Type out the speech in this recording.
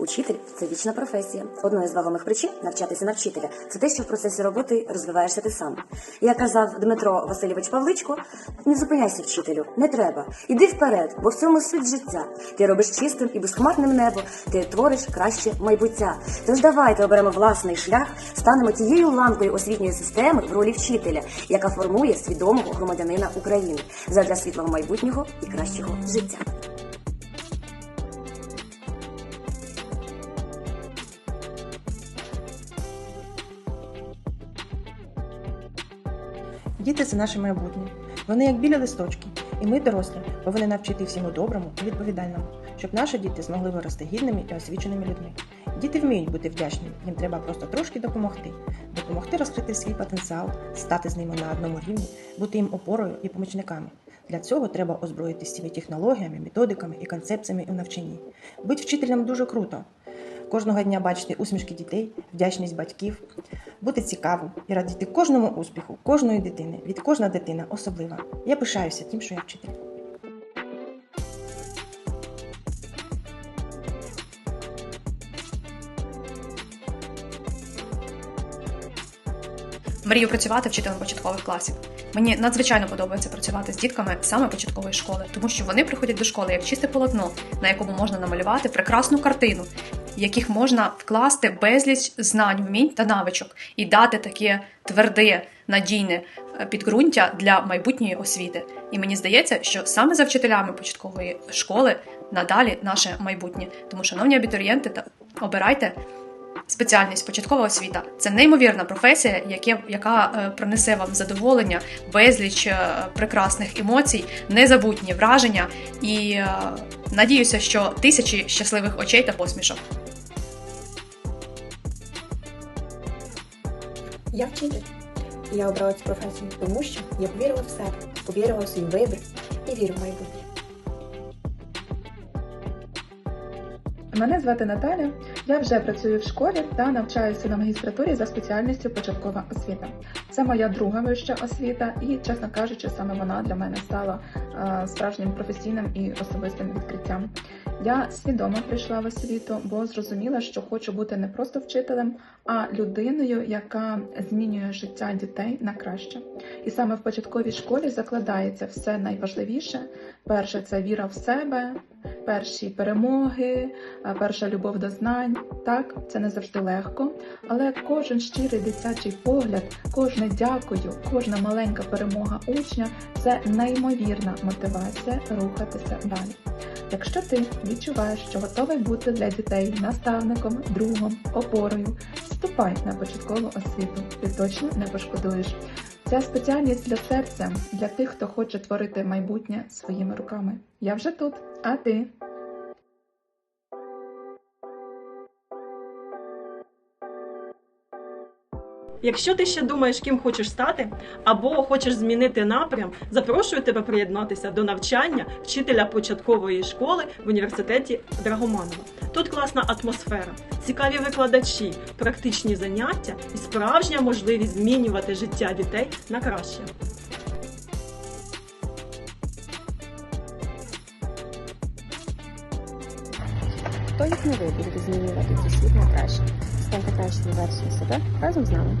Учитель це вічна професія. Одною з вагомих причин навчатися на вчителя це те, що в процесі роботи розвиваєшся ти сам. Як казав Дмитро Васильович Павличко, не зупиняйся вчителю, не треба. Іди вперед, бо в цьому суть життя. Ти робиш чистим і безхмарним небо, ти твориш краще майбуття. Тож давайте оберемо власний шлях, станемо тією ланкою освітньої системи в ролі вчителя, яка формує свідомого громадянина України задля світлого майбутнього і кращого життя. Діти це наше майбутнє. Вони як білі листочки, і ми, дорослі, повинні навчити всьому доброму і відповідальному, щоб наші діти змогли вирости гідними і освіченими людьми. Діти вміють бути вдячними, їм треба просто трошки допомогти, допомогти розкрити свій потенціал, стати з ними на одному рівні, бути їм опорою і помічниками. Для цього треба озброїти себе технологіями, методиками і концепціями у навчанні. Бути вчителем дуже круто. Кожного дня бачити усмішки дітей, вдячність батьків, бути цікавим і радіти кожному успіху, кожної дитини. Від кожна дитина особлива. Я пишаюся тим, що я вчитель. Мрію працювати вчителем початкових класів. Мені надзвичайно подобається працювати з дітками саме початкової школи, тому що вони приходять до школи як чисте полотно, на якому можна намалювати прекрасну картину, яких можна вкласти безліч знань, вмінь та навичок і дати таке тверде, надійне підґрунтя для майбутньої освіти. І мені здається, що саме за вчителями початкової школи надалі наше майбутнє. Тому, шановні абітурієнти, та обирайте спеціальність початкова освіта це неймовірна професія, яке, яка е, принесе вам задоволення, безліч е, прекрасних емоцій, незабутні враження і е, надіюся, що тисячі щасливих очей та посмішок. Я вчитель. Я обрала цю професію, тому що я повірила в себе, повірила в свій вибір і вірю в майбутнє. Мене звати Наталя. Я вже працюю в школі та навчаюся на магістратурі за спеціальністю початкова освіта. Це моя друга вища освіта, і, чесно кажучи, саме вона для мене стала справжнім професійним і особистим відкриттям. Я свідомо прийшла в освіту, бо зрозуміла, що хочу бути не просто вчителем, а людиною, яка змінює життя дітей на краще. І саме в початковій школі закладається все найважливіше. Перше це віра в себе, перші перемоги, перша любов до знань. Так, це не завжди легко, але кожен щирий дитячий погляд, кожне дякую, кожна маленька перемога учня це неймовірна мотивація рухатися далі. Якщо ти відчуваєш, що готовий бути для дітей наставником, другом, опорою, вступай на початкову освіту. Ти точно не пошкодуєш. Ця спеціальність для серця, для тих, хто хоче творити майбутнє своїми руками. Я вже тут, а ти? Якщо ти ще думаєш, ким хочеш стати, або хочеш змінити напрям, запрошую тебе приєднатися до навчання вчителя початкової школи в університеті Драгоманова. Тут класна атмосфера, цікаві викладачі, практичні заняття і справжня можливість змінювати життя дітей на краще. Ви будете змінювати цей світ на краще? Станьте кращою версією себе разом з нами.